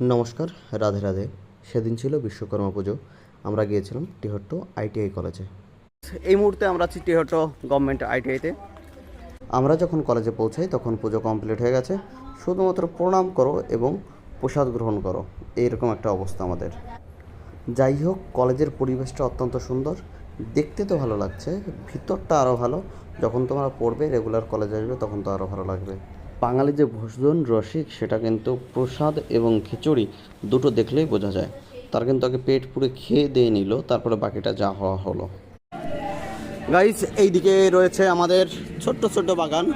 নমস্কার রাধে রাধে। সেদিন ছিল বিশ্বকর্মা পুজো। আমরা গিয়েছিলাম টিহট্ট আইটিআই কলেজে। এই মুহূর্তে আমরা আছি টিহট্ট গভর্নমেন্ট আইটিআইতে আমরা যখন কলেজে পৌঁছাই তখন পুজো কমপ্লিট হয়ে গেছে। শুধুমাত্র প্রণাম করো এবং প্রসাদ গ্রহণ করো। এইরকম একটা অবস্থা আমাদের। যাই হোক কলেজের পরিবেশটা অত্যন্ত সুন্দর। দেখতে তো ভালো লাগছে ভিতরটা আরও ভালো। যখন তোমরা পড়বে রেগুলার কলেজে আসবে তখন তো আরও ভালো লাগবে। বাঙালি যে ভোজন রসিক, সেটা কিন্তু প্রসাদ এবং খিচুড়ি দুটো দেখলেই বোঝা যায়। তার কিন্তু আগে পেট পুরে খেয়ে দিয়ে নিল, তারপরে বাকিটা যা হওয়া হলো। গাইস, এইদিকে রয়েছে আমাদের ছোট্ট ছোট্ট বাগান।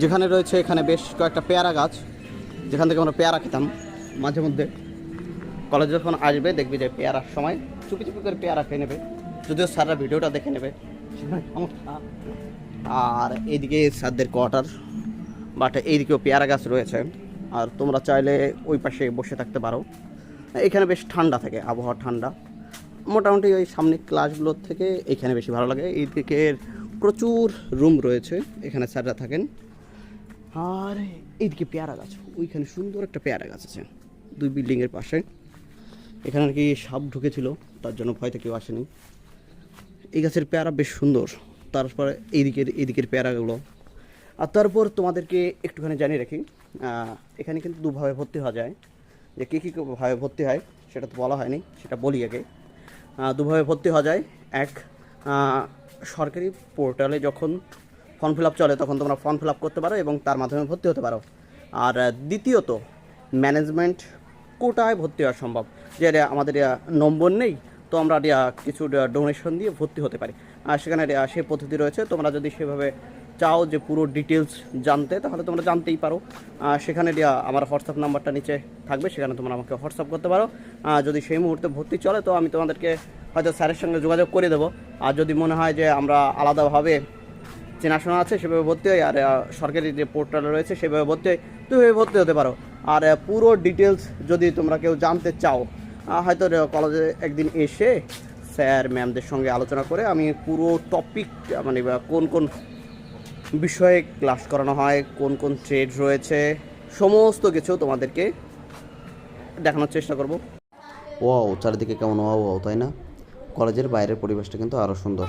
যেখানে রয়েছে এখানে বেশ কয়েকটা পেয়ারা গাছ। যেখান থেকে আমরা পেয়ারা খেতাম মাঝে মধ্যে। কলেজ যখন আসবে, দেখবি যে পেয়ারার সময় চুপি চুপি করে পেয়ারা খেয়ে নেবে। যদিও স্যাররা ভিডিওটা দেখে নেবে। আর এইদিকে স্যারদের কোয়ার্টার। বাট এইদিকেও পেয়ারা গাছ রয়েছে। আর তোমরা চাইলে ওই পাশে বসে থাকতে পারো। এখানে বেশ ঠান্ডা থাকে, আবহাওয়া ঠান্ডা। মোটামুটি ওই সামনে ক্লাসগুলোর থেকে এখানে বেশি ভালো লাগে। এই দিকের প্রচুর রুম রয়েছে, এখানে স্যাররা থাকেন। আর এইদিকে পেয়ারা গাছ, ওইখানে সুন্দর একটা পেয়ারা গাছ আছে, দুই বিল্ডিংয়ের পাশে। এখানে আর কি সাপ ঢুকেছিল, তার জন্য ভয়তে কেউ আসেনি। এই গাছের পেয়ারা বেশ সুন্দর, তারপরে এইদিকের এইদিকের পেয়ারাগুলো আর তারপর তোমাদেরকে একটুখানি জানিয়ে রাখি এখানে কিন্তু দুভাবে ভর্তি হওয়া যায়। যে কী কী ভাবে ভর্তি হয় সেটা তো বলা হয়নি, সেটা বলি আগে। দুভাবে ভর্তি হওয়া যায়। এক সরকারি পোর্টালে যখন ফর্ম ফিল আপ চলে তখন তোমরা ফর্ম ফিল আপ করতে পারো এবং তার মাধ্যমে ভর্তি হতে পারো। আর দ্বিতীয়ত ম্যানেজমেন্ট কোটায় ভর্তি হওয়া সম্ভব। যে আমাদের নম্বর নেই, তো আমরা কিছু ডোনেশন দিয়ে ভর্তি হতে পারি। আর সেখানে সেই পদ্ধতি রয়েছে, তোমরা যদি সেভাবে চাও যে পুরো ডিটেলস জানতে তাহলে তোমরা জানতেই পারো। সেখানে আহ, আমার হোয়াটসঅ্যাপ নাম্বারটা নিচে থাকবে সেখানে তোমরা আমাকে হোয়াটসঅ্যাপ করতে পারো। যদি সেই মুহূর্তে ভর্তি চলে তো আমি তোমাদেরকে হয়তো স্যারের সঙ্গে যোগাযোগ করে দেবো। আর যদি মনে হয় যে আমরা আলাদাভাবে চেনাশোনা আছে সেভাবে ভর্তি হয় আর সরকারি যে পোর্টাল রয়েছে সেভাবে ভর্তি হয় তো এভাবে ভর্তি হতে পারো। আর পুরো ডিটেলস যদি তোমরা কেউ জানতে চাও হয়তো কলেজে একদিন এসে স্যার ম্যামদের সঙ্গে আলোচনা করে আমি পুরো টপিক মানে কোন কোন বিষয়ে ক্লাস করানো হয় কোন কোন ট্রেড রয়েছে সমস্ত কিছু তোমাদেরকে দেখানোর চেষ্টা করব। ও চারিদিকে কেমন ও ও তাই না? কলেজের বাইরের পরিবেশটা কিন্তু আরও সুন্দর।